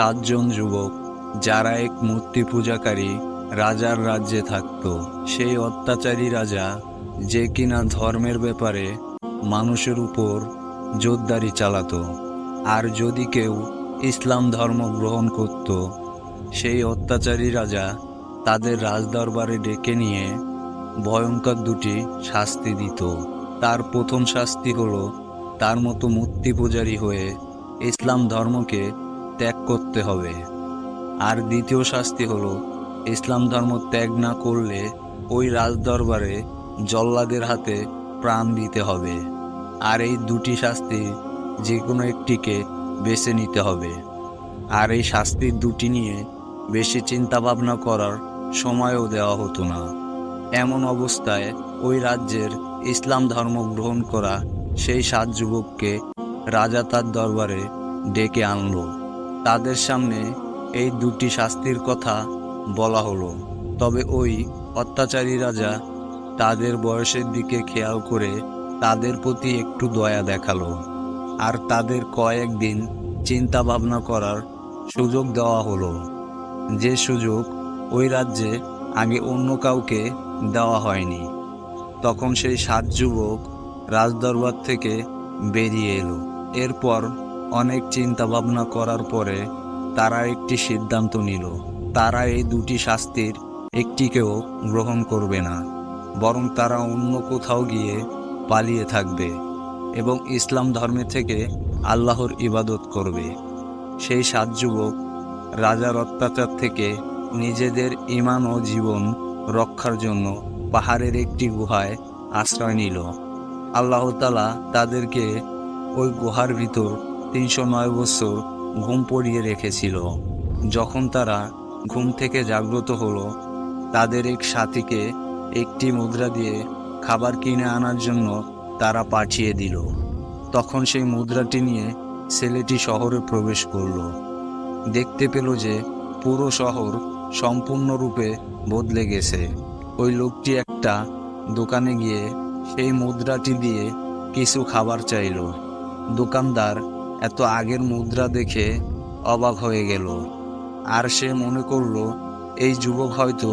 সাতজন যুবক, যারা এক মূর্তি পূজাকারী রাজার রাজ্যে থাকত। সেই অত্যাচারী রাজা যে কিনা ধর্মের ব্যাপারে মানুষের উপর জোরদারি চালাতো, আর যদি কেউ ইসলাম ধর্ম গ্রহণ করত, সেই অত্যাচারী রাজা তাদের রাজদরবারে ডেকে নিয়ে ভয়ঙ্কর দুটি শাস্তি দিত। তার প্রথম শাস্তি হলো, তার মতো মূর্তি পূজারী হয়ে ইসলাম ধর্মকে ত্যাগ করতে হবে। আর দ্বিতীয় শাস্তি হলো, ইসলাম ধর্ম ত্যাগ না করলে ওই রাজদরবারে জল্লাদের হাতে প্রাণ দিতে হবে। আর এই দুটি শাস্তি যে কোনো একটিকে বেছে নিতে হবে। আর এই শাস্তির দুটি নিয়ে বেশি চিন্তা ভাবনা করার সময়ও দেওয়া হতো না। এমন অবস্থায় ওই রাজ্যের ইসলাম ধর্ম গ্রহণ করা সেই সাত যুবককে রাজা তার দরবারে ডেকে আনলো। তাদের সামনে এই দুটি শাস্তির কথা বলা হলো। তবে ওই অত্যাচারী রাজা তাদের বয়সের দিকে খেয়াল করে তাদের প্রতি একটু দয়া দেখাল আর তাদের কয়েকদিন চিন্তা ভাবনা করার সুযোগ দেওয়া হলো। যে সুযোগ ওই রাজ্যে আগে অন্য কাউকে দেওয়া হয়নি। তখন সেই সাত যুবক রাজদরবার থেকে বেরিয়ে এলো। এরপর অনেক চিন্তা ভাবনা করার পরে তারা একটি সিদ্ধান্ত নিল। তারা এই দুটি শাস্তির একটিকেও গ্রহণ করবে না, বরং তারা অন্য কোথাও গিয়ে পালিয়ে থাকবে এবং ইসলাম ধর্মে থেকে আল্লাহর ইবাদত করবে। সেই সাত যুবক রাজার অত্যাচার থেকে নিজেদের ইমান ও জীবন রক্ষার জন্য পাহাড়ের একটি গুহায় আশ্রয় নিল। আল্লাহতালা তাদেরকে ওই গুহার ভিতর তিনশো নয় বছর ঘুম পড়িয়ে রেখেছিল। যখন তারা ঘুম থেকে জাগ্রত হলো, তাদের এক সাথীকে একটি মুদ্রা দিয়ে খাবার কিনে আনার জন্য তারা পাঠিয়ে দিল। তখন সেই মুদ্রাটি নিয়ে ছেলেটি শহরে প্রবেশ করল। দেখতে পেল যে পুরো শহর সম্পূর্ণরূপে বদলে গেছে। ওই লোকটি একটা দোকানে গিয়ে সেই মুদ্রাটি দিয়ে কিছু খাবার চাইল। দোকানদার এত আগের মুদ্রা দেখে অবাক হয়ে গেল। আর সে মনে করল, এই যুবক হয়তো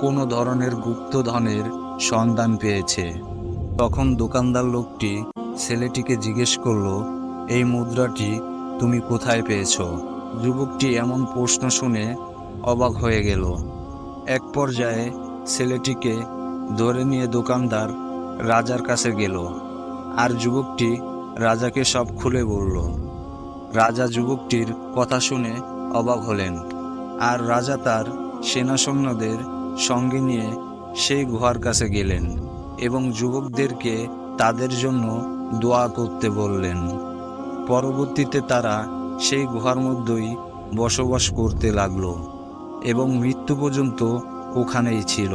কোনো ধরনের গুপ্তধনের সন্ধান পেয়েছে। তখন দোকানদার লোকটি ছেলেটিকে জিজ্ঞেস করল, এই মুদ্রাটি তুমি কোথায় পেয়েছ? যুবকটি এমন প্রশ্ন শুনে অবাক হয়ে গেল। এক পর্যায়ে ছেলেটিকে ধরে নিয়ে দোকানদার রাজার কাছে গেল, আর যুবকটি রাজাকে সব খুলে বলল। রাজা যুবকটির কথা শুনে অবাক হলেন। আর রাজা তার সেনা সৈন্যদের সঙ্গে নিয়ে সেই গুহার কাছে গেলেন এবং যুবকদেরকে তাদের জন্য দোয়া করতে বললেন। পরবর্তীতে তারা সেই গুহার মধ্যেই বসবাস করতে লাগল এবং মৃত্যু পর্যন্ত ওখানেই ছিল।